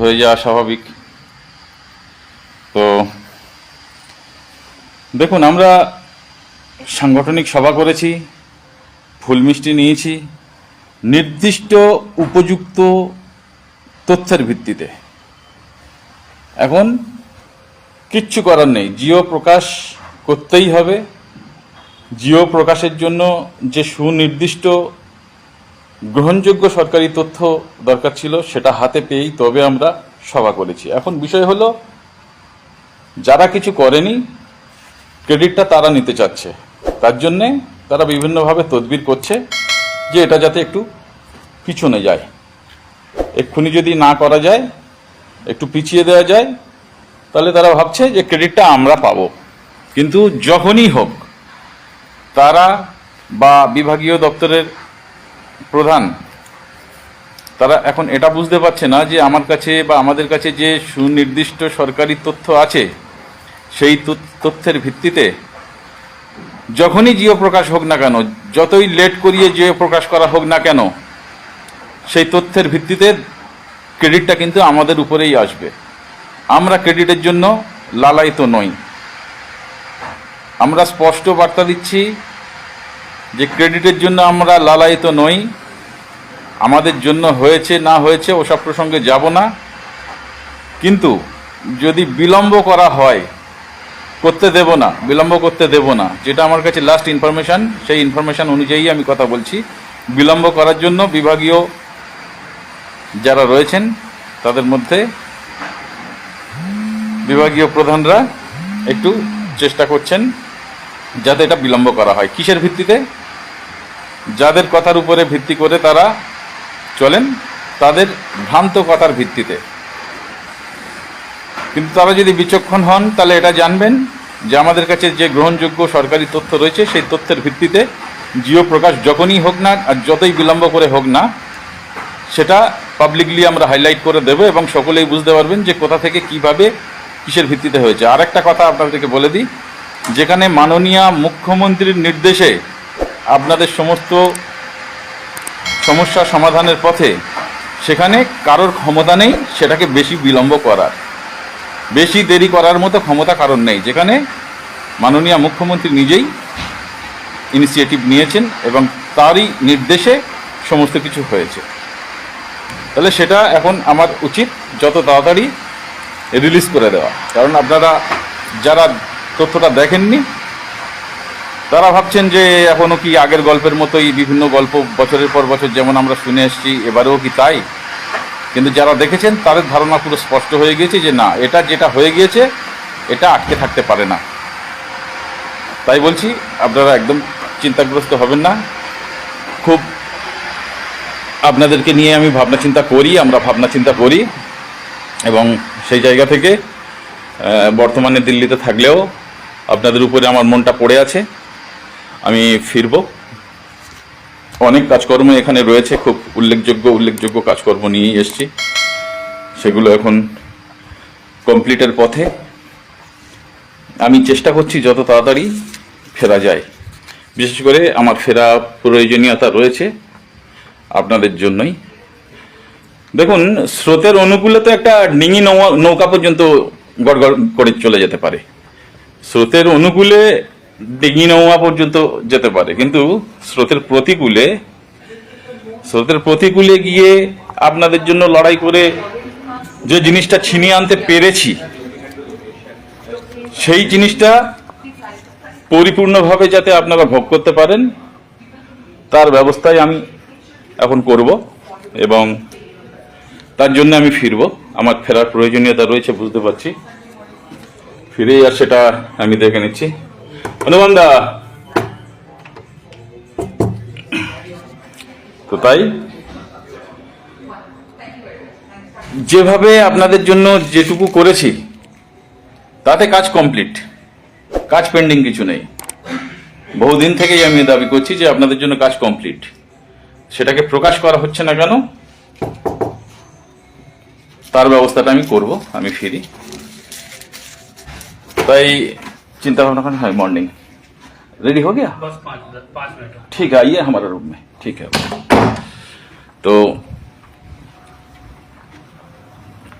হয়ে যাওয়া স্বাভাবিক। তো দেখুন, আমরা সাংগঠনিক সভা করেছি, ফুল মিষ্টি নিয়েছি, নির্দিষ্ট উপযুক্ত তথ্যের ভিত্তিতে। এখন কিচ্ছু করার নেই, জিও প্রকাশ করতেই হবে। জিও প্রকাশের জন্য যে সুনির্দিষ্ট গ্রহণযোগ্য সরকারি তথ্য দরকার ছিল, সেটা হাতে পেয়েই তবে আমরা সভা করেছি। এখন বিষয় হলো, যারা কিছু করেনি, ক্রেডিটটা তারা নিতে চাচ্ছে। তার জন্যে তারা বিভিন্নভাবে তদবির করছে যে এটা যাতে একটু পিছনে যায়। এক্ষুনি যদি না করা যায়, একটু পিছিয়ে দেওয়া যায়, তাহলে তারা ভাবছে যে ক্রেডিটটা আমরা পাবো। কিন্তু যখনই হোক, তারা বা বিভাগীয় দপ্তরের প্রধান। তারা এখন এটা বুঝতে পারছে না যে আমার কাছে বা আমাদের কাছে যে সুনির্দিষ্ট সরকারি তথ্য আছে, সেই তথ্যের ভিত্তিতে যখনই জিও প্রকাশ হোক না কেন, যতই লেট করিয়ে জিও প্রকাশ করা হোক না কেন, সেই তথ্যের ভিত্তিতে ক্রেডিটটা কিন্তু আমাদের উপরেই আসবে। আমরা ক্রেডিটের জন্য লালায়িত নই। আমরা স্পষ্ট বার্তা দিচ্ছি যে ক্রেডিটের জন্য আমরা লালায়িত নই, আমাদের জন্য হয়েছে, না হয়েছে ওসব প্রসঙ্গে যাব না। কিন্তু যদি বিলম্ব করা হয়, করতে দেব না, বিলম্ব করতে দেব না, যেটা আমার কাছে লাস্ট ইনফরমেশন সেই ইনফরমেশন অনুযায়ী আমি কথা বলছি। বিলম্ব করার জন্য বিভাগীয় যারা রয়েছেন, তাদের মধ্যে বিভাগীয় প্রধানরা একটু চেষ্টা করছেন, যাতে এটা বিলম্ব করা হয়। কিসের ভিত্তিতে? যাদের কথার উপরে ভিত্তি করে তারা চলেন তাদের ভ্রান্ত কথার ভিত্তিতে। কিন্তু তারা যদি বিচক্ষণ হন, তাহলে এটা জানবেন যে আমাদের কাছে যে গ্রহণযোগ্য সরকারি তথ্য রয়েছে, সেই তথ্যের ভিত্তিতে জিও প্রকাশ যখনই হোক না, আর যতই বিলম্ব করে হোক না, সেটা পাবলিকলি আমরা হাইলাইট করে দেব এবং সকলেই বুঝতে পারবেন যে কোথা থেকে কীভাবে কিসের ভিত্তিতে হয়েছে। আর একটা কথা আপনাদেরকে বলে দিই, যেখানে মাননীয় মুখ্যমন্ত্রীর নির্দেশে আপনাদের সমস্ত সমস্যা সমাধানের পথে সেখানে কারোর ক্ষমতা নেই, সেটাকে বেশি বিলম্ব করার। বেশি দেরি করার মতো ক্ষমতা কারণ নেই, যেখানে মাননীয় মুখ্যমন্ত্রী নিজেই ইনিশিয়েটিভ নিয়েছেন এবং তারই নির্দেশে সমস্ত কিছু হয়েছে। তাহলে সেটা এখন আমার উচিত যত তাড়াতাড়ি রিলিজ করে দেওয়া। কারণ আপনারা যারা তথ্যটা দেখেননি তারা ভাবছেন যে এখনও কি আগের গল্পের মতোই বিভিন্ন গল্প বছরের পর বছর যেমন আমরা শুনে এসেছি, এবারেও কি তাই? কিন্তু যারা দেখেছেন, তাদের ধারণা পুরো স্পষ্ট হয়ে গিয়েছে যে না, এটা যেটা হয়ে গিয়েছে, এটা আটকে থাকতে পারে না। তাই বলছি, আপনারা একদম চিন্তাগ্রস্ত হবেন না। খুব আপনাদেরকে নিয়ে আমি ভাবনা চিন্তা করি, আমরা ভাবনা চিন্তা করি। এবং সেই জায়গা থেকে বর্তমানে দিল্লিতে থাকলেও আপনাদের উপরে আমার মনটা পড়ে আছে। আমি ফিরব। অনেক কাজকর্ম এখানে রয়েছে, খুব উল্লেখযোগ্য উল্লেখযোগ্য কাজকর্ম নিয়েই এসছি। সেগুলো এখন কমপ্লিটের পথে। আমি চেষ্টা করছি যত তাড়াতাড়ি ফেরা যায়। বিশেষ করে আমার ফেরা প্রয়োজনীয়তা রয়েছে আপনাদের জন্যই। দেখুন, স্রোতের অনুকূলে তো একটা ডিঙি নৌকা নৌকা পর্যন্ত গড়গড় করে চলে যেতে পারে। স্রোতের অনুকূলে ডিঙি নৌকা পর্যন্ত যেতে পারে। কিন্তু স্রোতের প্রতিকূলে স্রোতের প্রতিকূলে গিয়ে আপনাদের জন্য লড়াই করে যে জিনিসটা ছিনিয়ে আনতে পেরেছি, সেই জিনিসটা পরিপূর্ণভাবে যাতে আপনারা ভোগ করতে পারেন, তার ব্যবস্থাই আমি এখন করব এবং তার জন্য আমি ফিরব। আমার ফেরার প্রয়োজনীয়তা রয়েছে, বুঝতে পারছি। ফিরেই আর সেটা আমি দেখে নিচ্ছি। দা তো তাই? যেভাবে আপনাদের জন্য যেটুকু করেছি, তাতে কাজ কমপ্লিট কাজ পেন্ডিং কিছু নেই। বহুদিন থেকেই আমি দাবি করছি যে আপনাদের জন্য কাজ কমপ্লিট সেটাকে প্রকাশ করা হচ্ছে না কেন? তার ব্যবস্থাটা আমি করব, আমি ফিরি। তাই चिंता भावना करना है मॉर्निंग रेडी हो गया बस पाँच पाँच मिनट ठीक है आइए हमारे रूम में ठीक है तो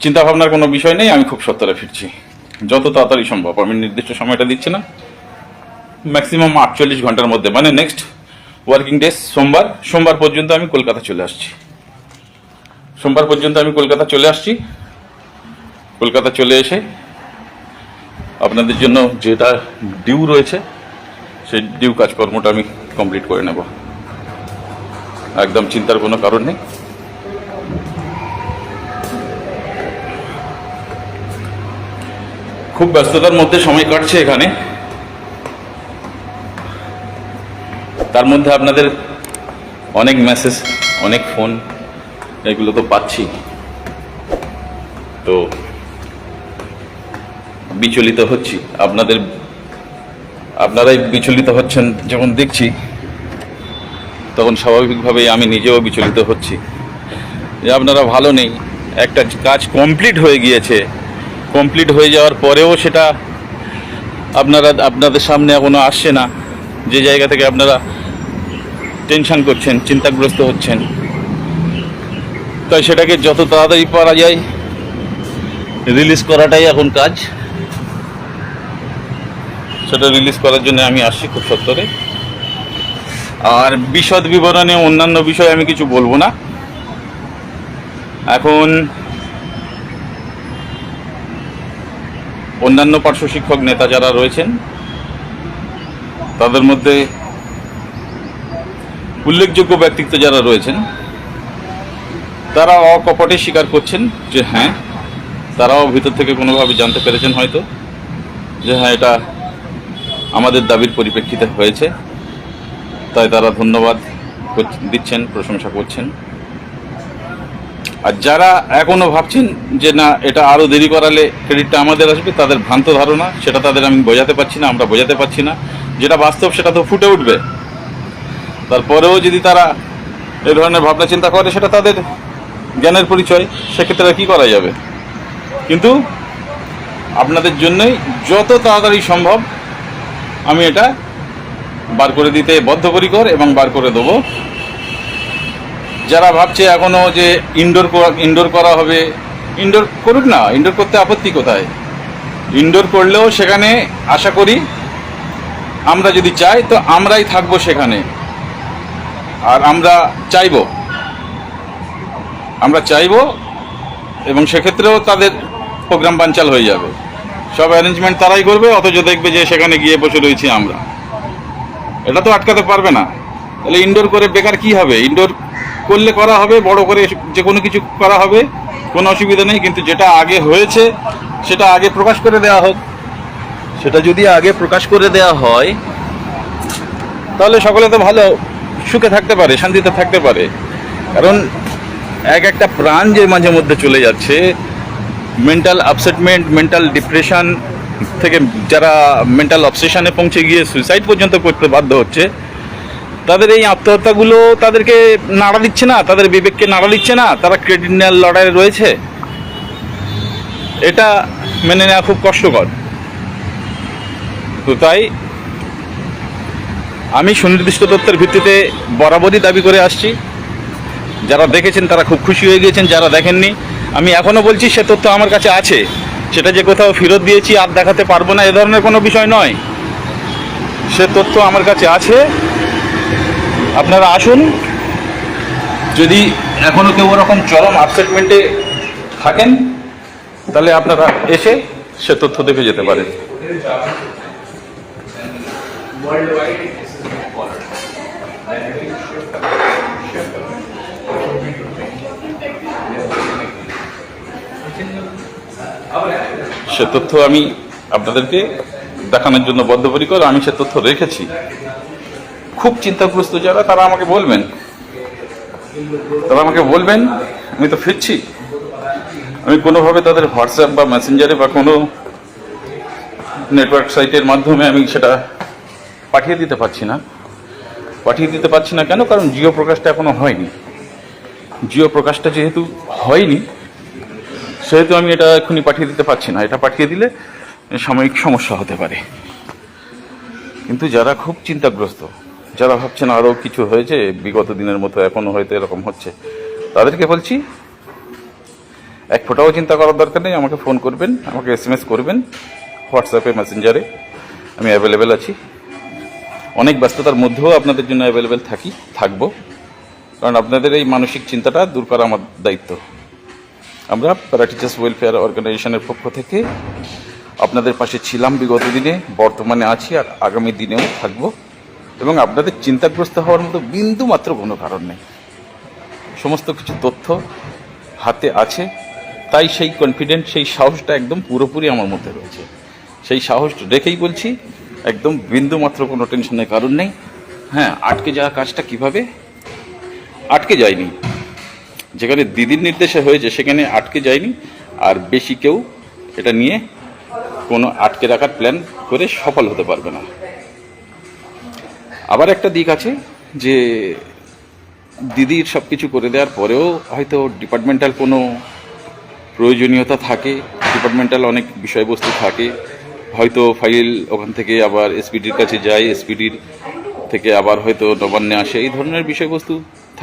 চিন্তা ভাবনার কোনো বিষয় নেই আমি খুব সত্তরে ফিরছি যত তাড়াতাড়ি সম্ভব আমি নির্দিষ্ট সময়টা দিচ্ছি না ম্যাক্সিমাম আটচল্লিশ ঘন্টার মধ্যে মানে নেক্সট ওয়ার্কিং ডেজ সোমবার সোমবার পর্যন্ত আমি কলকাতা চলে আসছি সোমবার পর্যন্ত আমি কলকাতা চলে আসছি কলকাতা চলে এসে আপনাদের জন্য যেটা ডিউ রয়েছে, সেই ডিউ কাজকর্মটা আমি কমপ্লিট করে নেব। একদম চিন্তার কোনো কারণ নেই। খুব ব্যস্ততার মধ্যে সময় কাটছে এখানে। তার মধ্যে আপনাদের অনেক মেসেজ অনেক ফোন এগুলো তো পাচ্ছি। তো বিচলিত হচ্ছি। আপনাদের, আপনারাই বিচলিত হচ্ছেন যখন দেখছি, তখন স্বাভাবিকভাবেই আমি নিজেও বিচলিত হচ্ছি। যে আপনারা ভালো নেই, একটা কাজ কমপ্লিট হয়ে গিয়েছে। কমপ্লিট হয়ে যাওয়ার পরেও সেটা আপনারা, আপনাদের সামনে এখনও আসছে না। যে জায়গা থেকে আপনারা টেনশন করছেন, চিন্তাগ্রস্ত হচ্ছেন। তাই সেটাকে যত তাড়াতাড়ি পারা যায় রিলিজ করাটাই এখন কাজ। সেটা রিলিজ করার জন্য আমি আসছি খুব সত্তরে। আর বিশদ বিবরণে অন্যান্য বিষয়ে আমি কিছু বলব না। এখন অন্যান্য পার্শ্ব শিক্ষক নেতা যারা রয়েছেন, তাদের মধ্যে উল্লেখযোগ্য ব্যক্তিত্ব যারা রয়েছেন, তারা অকপটে স্বীকার করছেন যে হ্যাঁ তারাও ভিতর থেকে কোনোভাবে জানতে পেরেছেন হয়তো, যে হ্যাঁ এটা আমাদের দাবির পরিপ্রেক্ষিতে হয়েছে। তাই তারা ধন্যবাদ দিচ্ছেন, প্রশংসা করছেন। আর যারা এখনও ভাবছেন যে না, এটা আরও দেরি করালে ক্রেডিটটা আমাদের আসবে, তাদের ভ্রান্ত ধারণা, সেটা তাদের আমি বোঝাতে পারছি না, আমরা বোঝাতে পারছি না। যেটা বাস্তব, সেটা তো ফুটে উঠবে। তারপরেও যদি তারা এই ধরনের ভাবনা চিন্তা করে, সেটা তাদের জ্ঞানের পরিচয়, সেক্ষেত্রে কি করা যাবে? কিন্তু আপনাদের জন্যই যত তাড়াতাড়ি সম্ভব আমি এটা বার করে দিতে বদ্ধপরিকর এবং বার করে দেবো। যারা ভাবছে এখনও যে ইনডোর ইনডোর করা হবে ইনডোর করুক না ইনডোর করতে আপত্তি কোথায়? ইনডোর করলেও সেখানে আশা করি আমরা যদি চাই, তো আমরাই থাকব সেখানে। আর আমরা চাইব। আমরা চাইব এবং সেক্ষেত্রেও তাদের প্রোগ্রাম বাঞ্চাল হয়ে যাবে। সব অ্যারেঞ্জমেন্ট তারাই করবে, অথচ দেখবে যে সেখানে গিয়ে বসে রয়েছি আমরা। এটা তো আটকাতে পারবে না। তাহলে ইনডোর করে বেকার কি হবে? ইনডোর করলে করা হবে, বড় করে যে কোনো কিছু করা হবে, কোনো অসুবিধা নেই, কিন্তু যেটা আগে হয়েছে, সেটা আগে প্রকাশ করে দেওয়া হোক। সেটা যদি আগে প্রকাশ করে দেওয়া হয়, তাহলে সকলে তো ভালো সুখে থাকতে পারে, শান্তিতে থাকতে পারে। কারণ এক একটা প্রাণ যে মাঝে মধ্যে চলে যাচ্ছে মেন্টাল আপসেটমেন্ট মেন্টাল ডিপ্রেশন থেকে যারা মেন্টাল অবসেশনে পৌঁছে গিয়ে সুইসাইড পর্যন্ত করতে বাধ্য হচ্ছে, তাদের এই আত্মহত্যাগুলো তাদেরকে নাড়া দিচ্ছে না, তাদের বিবেককে নাড়া দিচ্ছে না, তারা ক্রেডিট নেওয়ার লড়াইয়ে রয়েছে। এটা মেনে নেওয়া খুব কষ্টকর। তো তাই আমি সুনির্দিষ্ট তথ্যের ভিত্তিতে বরাবরই দাবি করে আসছি। যারা দেখেছেন তারা খুব খুশি হয়ে গিয়েছেন, যারা দেখেননি আমি এখনও বলছি, সে তথ্য আমার কাছে আছে। সেটা যে কোথাও ফেরত দিয়েছি, আর দেখাতে পারব না, এ ধরনের কোনো বিষয় নয়। সে তথ্য আমার কাছে আছে। আপনারা আসুন। যদি এখনও কেউ ওরকম চরম আপসেটমেন্টে থাকেন, তাহলে আপনারা এসে সে তথ্য দেখে যেতে পারেন। সে তথ্য আমি আপনাদেরকে দেখানোর জন্য বদ্ধপরিকর আমি সে তথ্য রেখেছি। খুব চিন্তাগ্রস্ত যারা, তারা আমাকে বলবেন। তারা আমাকে বলবেন, আমি তো ফিরছি। আমি কোনোভাবে তাদের হোয়াটসঅ্যাপ বা মেসেঞ্জারে বা কোনো নেটওয়ার্ক সাইটের মাধ্যমে আমি সেটা পাঠিয়ে দিতে পারছি না। পাঠিয়ে দিতে পারছি না কেন? কারণ জিও প্রকাশটা এখনও হয়নি। জিও প্রকাশটা যেহেতু হয়নি সেহেতু আমি এটা এক্ষুনি পাঠিয়ে দিতে পারছি না। এটা পাঠিয়ে দিলে সাময়িক সমস্যা হতে পারে। কিন্তু যারা খুব চিন্তাগ্রস্ত, যারা ভাবছেন আরও কিছু হয়েছে, বিগত দিনের মতো এখনও হয়তো এরকম হচ্ছে, তাদেরকে বলছি, এক ফোটাও চিন্তা করার দরকার নেই। আমাকে ফোন করবেন, আমাকে এস এম এস করবেন, হোয়াটসঅ্যাপে, মেসেঞ্জারে। আমি অ্যাভেলেবেল আছি। অনেক ব্যস্ততার মধ্যেও আপনাদের জন্য অ্যাভেলেবেল থাকি, থাকব। কারণ আপনাদের এই মানসিক চিন্তাটা দূর করা আমার দায়িত্ব। আমরা প্যারা টিচার্স ওয়েলফেয়ার অর্গানাইজেশনের পক্ষ থেকে আপনাদের পাশে ছিলাম বিগত দিনে, বর্তমানে আছি আর আগামী দিনেও থাকব। এবং আপনাদের চিন্তাগ্রস্ত হওয়ার মতো বিন্দু মাত্র কোনো কারণ নেই। সমস্ত কিছু তথ্য হাতে আছে। তাই সেই কনফিডেন্ট সেই সাহসটা একদম পুরোপুরি আমার মধ্যে রয়েছে। সেই সাহস রেখেই বলছি, একদম বিন্দু মাত্র কোনো টেনশনের কারণ নেই। হ্যাঁ আটকে যাওয়া কাজটা কীভাবে? আটকে যায়নি। যেখানে দিদির নির্দেশে হয়েছে, সেখানে আটকে যায়নি। আর বেশি কেউ এটা নিয়ে কোনো আটকে রাখার প্ল্যান করে সফল হতে পারবে না। আবার একটা দিক আছে যে দিদির সব কিছু করে দেওয়ার পরেও হয়তো ডিপার্টমেন্টাল কোনো প্রয়োজনীয়তা থাকে ডিপার্টমেন্টাল অনেক বিষয়বস্তু থাকে। হয়তো ফাইল ওখান থেকে আবার এসপিডির কাছে যায় এসপিডির থেকে আবার হয়তো নবান্নে আসে, এই ধরনের বিষয়বস্তু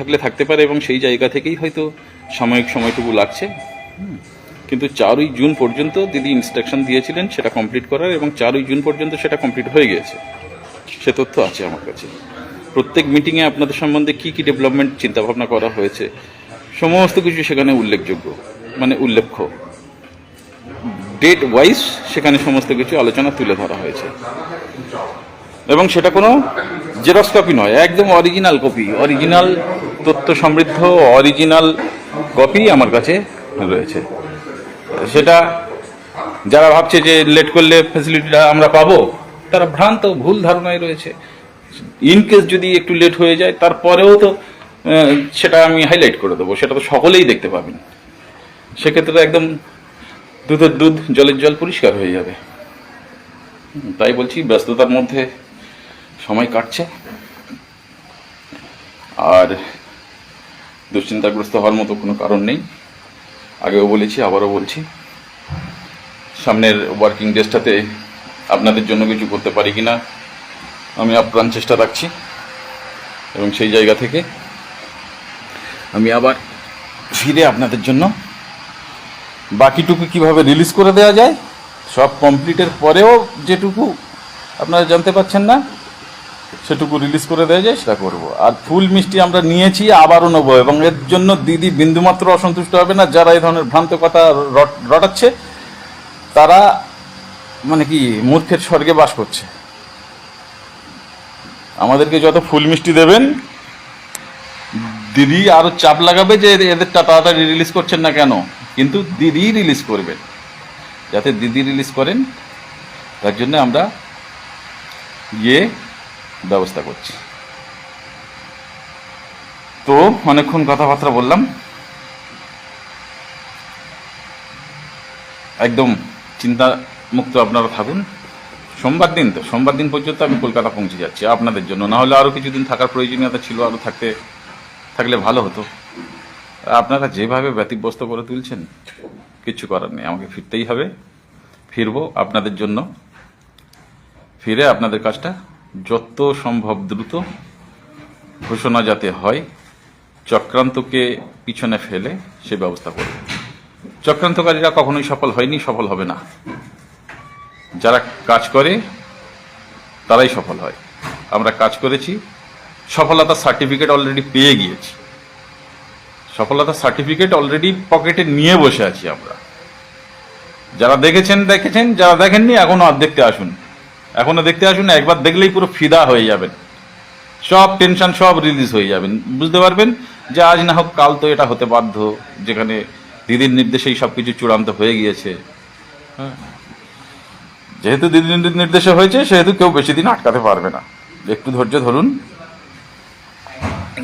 থাকলে থাকতে পারে এবং সেই জায়গা থেকেই হয়তো সাময়িক সময়টুকু লাগছে। কিন্তু চারই জুন পর্যন্ত দিদি ইনস্ট্রাকশন দিয়েছিলেন সেটা কমপ্লিট করার এবং চারই জুন পর্যন্ত সেটা কমপ্লিট হয়ে গিয়েছে। সে তথ্য আছে আমার কাছে। প্রত্যেক মিটিংয়ে আপনাদের সম্বন্ধে কি কি ডেভেলপমেন্ট চিন্তাভাবনা করা হয়েছে, সমস্ত কিছু সেখানে উল্লেখযোগ্য মানে উল্লেখ্য। ডেট ওয়াইজ সেখানে সমস্ত কিছু আলোচনা তুলে ধরা হয়েছে। এবং সেটা কোনো জেরক্স কপি নয়, একদম অরিজিনাল কপি অরিজিনাল তথ্য সমৃদ্ধ অরিজিনাল কপি আমার কাছে রয়েছে। সেটা যারা ভাবছে যে লেট করলে ফ্যাসিলিটিটা আমরা পাবো, তারা ভ্রান্ত, ভুল ধারণায় রয়েছে। ইন কেস যদি একটু লেট হয়ে যায়, তারপরেও তো সেটা আমি হাইলাইট করে দেবো। সেটা তো সকলেই দেখতে পাবেন। সেক্ষেত্রে একদম দুধের দুধ, জলের জল পরিষ্কার হয়ে যাবে। তাই বলছি, ব্যস্ততার মধ্যে সময় কাটছে। আর দুশ্চিন্তাগ্রস্ত হওয়ার মতো কোনো কারণ নেই। আগেও বলেছি, আবারও বলছি। সামনের ওয়ার্কিং ডেসটাতে আপনাদের জন্য কিছু করতে পারি কি না আমি আপ্রাণ চেষ্টা রাখছি। এবং সেই জায়গা থেকে আমি আবার ফিরে আপনাদের জন্য। বাকিটুকু কীভাবে রিলিজ করে দেওয়া যায়, সব কমপ্লিটের পরেও যেটুকু আপনারা জানতে পাচ্ছেন না সেটুকু রিলিজ করে দেওয়া যায়, সেটা করব। আর ফুল মিষ্টি আমরা নিয়েছি, আবারও নেব, এবং এর জন্য দিদি বিন্দুমাত্র অসন্তুষ্ট হবে না, যারা এই ধরনের ভ্রান্ত কথা রট- রটাচ্ছে, তারা মানে কি, মূর্খের স্বর্গে বাস করছে। আমাদেরকে যত ফুল মিষ্টি দেবেন, দিদি আরও চাপ লাগাবে যে এদেরটা তাড়াতাড়ি রিলিজ করছেন না কেন, কিন্তু দিদি রিলিজ করবেন। যাতে দিদি রিলিজ করেন, তার জন্য আমরা গিয়ে ব্যবস্থা করছি। তো অনেকক্ষণ কথাবার্তা বললাম। একদম চিন্তা মুক্ত আপনারা থাকুন। সোমবার দিন তো, সোমবার দিন পর্যন্ত আমি কলকাতা পৌঁছে যাচ্ছি আপনাদের জন্য। না হলে আরও কিছুদিন থাকার প্রয়োজনীয়তা ছিল আরও থাকতে, থাকলে ভালো হতো। আপনারা যেভাবে ব্যতিব্যস্ত করে তুলছেন, কিছু করার নেই। আমাকে ফিরতেই হবে। ফিরবো আপনাদের জন্য। ফিরে আপনাদের কাজটা যত সম্ভব দ্রুত ঘোষণা যাতে হয়, চক্রান্তকে পিছনে ফেলে সে ব্যবস্থা করব। চক্রান্তকারীরা কখনোই সফল হয়নি, সফল হবে না। যারা কাজ করে, তারাই সফল হয়। আমরা কাজ করেছি, সফলতার সার্টিফিকেট অলরেডি পেয়ে গিয়েছি। সফলতার সার্টিফিকেট অলরেডি পকেটে নিয়ে বসে আছি আমরা। যারা দেখেছেন দেখেছেন, যারা দেখেননি, এখনও আর দেখতে আসুন। এখনও দেখতে আসুন একবার দেখলেই পুরো ফিদা হয়ে যাবেন। সব টেনশন, সব রিলিজ হয়ে যাবেন। বুঝতে পারবেন যে আজ না হোক কাল তো এটা হতে বাধ্য, যেখানে দিদির নির্দেশেই সব কিছু চূড়ান্ত হয়ে গিয়েছে। হ্যাঁ। যেহেতু দিদির নির্দেশে হয়েছে, সেহেতু কেউ বেশি দিন আটকাতে পারবে না। একটু ধৈর্য ধরুন।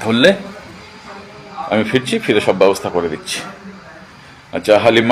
ধরলে আমি ফিরছি, ফিরে সব ব্যবস্থা করে দিচ্ছি। আচ্ছা হালিমা